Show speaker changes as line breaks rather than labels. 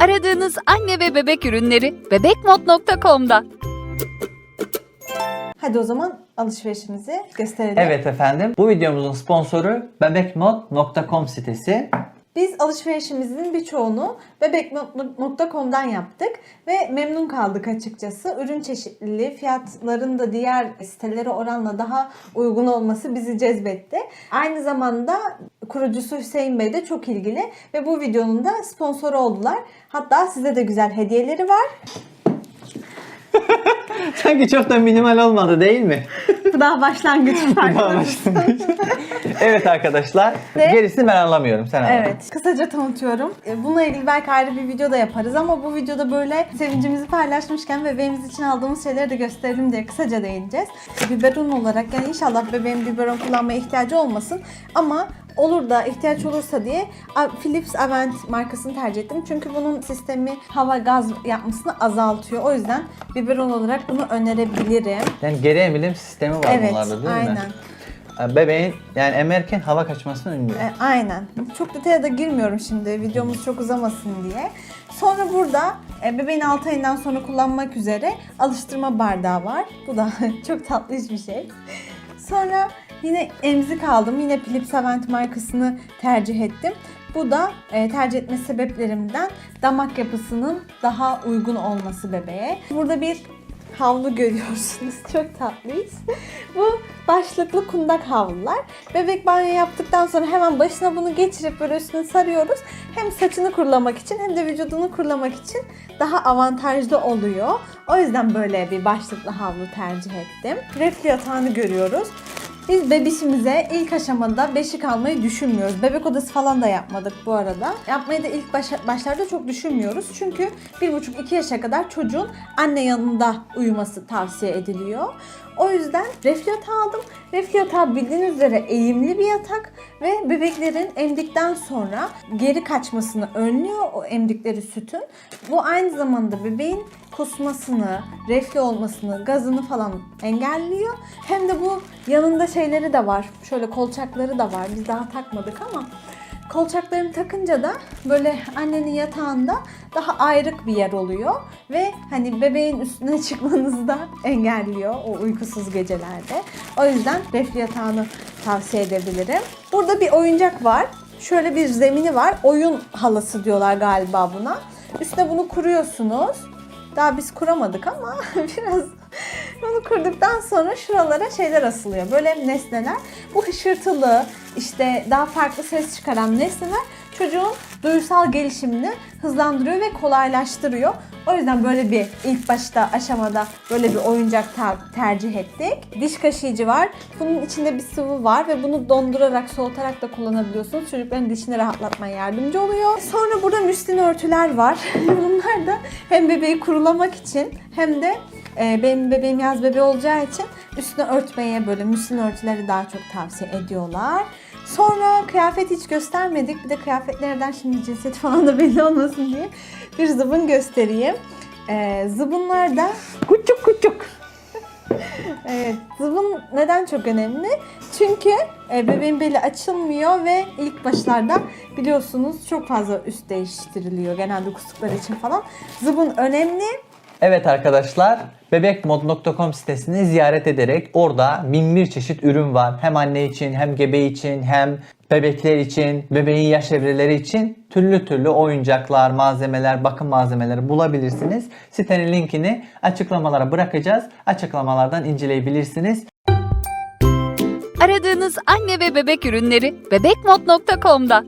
Aradığınız anne ve bebek ürünleri bebekmod.com'da.
Hadi o zaman alışverişimizi gösterelim.
Evet efendim. Bu videomuzun sponsoru bebekmod.com sitesi.
Biz alışverişimizin birçoğunu bebek.com'dan yaptık ve memnun kaldık açıkçası. Ürün çeşitliliği, fiyatların da diğer sitelere oranla daha uygun olması bizi cezbetti. Aynı zamanda kurucusu Hüseyin Bey de çok ilgili ve bu videonun da sponsoru oldular. Hatta size de güzel hediyeleri var.
Sanki çok da minimal olmadı değil mi?
Bu daha başlangıç
başlangıç. evet arkadaşlar.
Ve-
Gerisini ben anlamıyorum. Sen anla.
Evet, kısaca tanıtıyorum. E, Bununla ilgili belki ayrı bir video da yaparız ama bu videoda böyle sevincimizi paylaşmışken bebeğimiz için aldığımız şeyleri de gösterelim diye kısaca değineceğiz. Biberon olarak yani inşallah bebeğin biberon kullanmaya ihtiyacı olmasın ama olur da ihtiyaç olursa diye Philips Avent markasını tercih ettim. Çünkü bunun sistemi hava gaz yapmasını azaltıyor. O yüzden biberon olarak bunu önerebilirim.
Yani geri emilim sistemi var
Evet,
bunlarda değil mi?
aynen.
Bebeğin yani emerken hava kaçmasını önlüyor.
E, aynen. Çok detaya da girmiyorum şimdi videomuz çok uzamasın diye. Sonra burada e, bebeğin 6 ayından sonra kullanmak üzere alıştırma bardağı var. Bu da çok tatlı bir şey. Sonra yine emzik aldım. Yine Philips Avent markasını tercih ettim. Bu da e, tercih etme sebeplerimden damak yapısının daha uygun olması bebeğe. Burada bir havlu görüyorsunuz. Çok tatlıyız. Bu başlıklı kundak havlular. Bebek banyo yaptıktan sonra hemen başına bunu geçirip böyle üstüne sarıyoruz. Hem saçını kurulamak için hem de vücudunu kurulamak için daha avantajlı oluyor. O yüzden böyle bir başlıklı havlu tercih ettim. Reflü yatağını görüyoruz. Biz bebişimize ilk aşamada beşik almayı düşünmüyoruz. Bebek odası falan da yapmadık bu arada. Yapmayı da ilk başlarda çok düşünmüyoruz. Çünkü 1,5-2 yaşa kadar çocuğun anne yanında uyuması tavsiye ediliyor. O yüzden reflü yatağı aldım. Reflü yatağı bildiğiniz üzere eğimli bir yatak ve bebeklerin emdikten sonra geri kaçmasını önlüyor o emdikleri sütün. Bu aynı zamanda bebeğin kusmasını, reflü olmasını, gazını falan engelliyor. Hem de bu yanında şeyleri de var. Şöyle kolçakları da var. Biz daha takmadık ama kolçaklarını takınca da böyle annenin yatağında daha ayrık bir yer oluyor ve hani bebeğin üstüne çıkmanızı da engelliyor o uykusuz gecelerde. O yüzden reflü yatağını tavsiye edebilirim. Burada bir oyuncak var. Şöyle bir zemini var. Oyun halası diyorlar galiba buna. Üstüne bunu kuruyorsunuz. Daha biz kuramadık ama biraz bunu kurduktan sonra şuralara şeyler asılıyor. Böyle nesneler. Bu hışırtılı, işte daha farklı ses çıkaran nesneler çocuğun duysal gelişimini hızlandırıyor ve kolaylaştırıyor. O yüzden böyle bir ilk başta aşamada böyle bir oyuncak tercih ettik. Diş kaşıyıcı var. Bunun içinde bir sıvı var ve bunu dondurarak, soğutarak da kullanabiliyorsunuz. Çocukların dişini rahatlatmaya yardımcı oluyor. Sonra burada müslin örtüler var. Bunlar da hem bebeği kurulamak için hem de e, benim bebeğim yaz bebeği olacağı için üstüne örtmeye böyle müslin örtüleri daha çok tavsiye ediyorlar. Sonra kıyafet hiç göstermedik. Bir de kıyafetlerden şimdi cinsiyet falan da belli olmasın diye bir zıbın göstereyim. Ee, zıbınlar da küçük küçük. evet, zıbın neden çok önemli? Çünkü e, bebeğin beli açılmıyor ve ilk başlarda biliyorsunuz çok fazla üst değiştiriliyor genelde kustukları için falan. Zıbın önemli.
Evet arkadaşlar, bebekmod.com sitesini ziyaret ederek orada bin bir çeşit ürün var. Hem anne için, hem gebe için, hem bebekler için, bebeğin yaş evreleri için türlü türlü oyuncaklar, malzemeler, bakım malzemeleri bulabilirsiniz. Sitenin linkini açıklamalara bırakacağız. Açıklamalardan inceleyebilirsiniz.
Aradığınız anne ve bebek ürünleri bebekmod.com'da.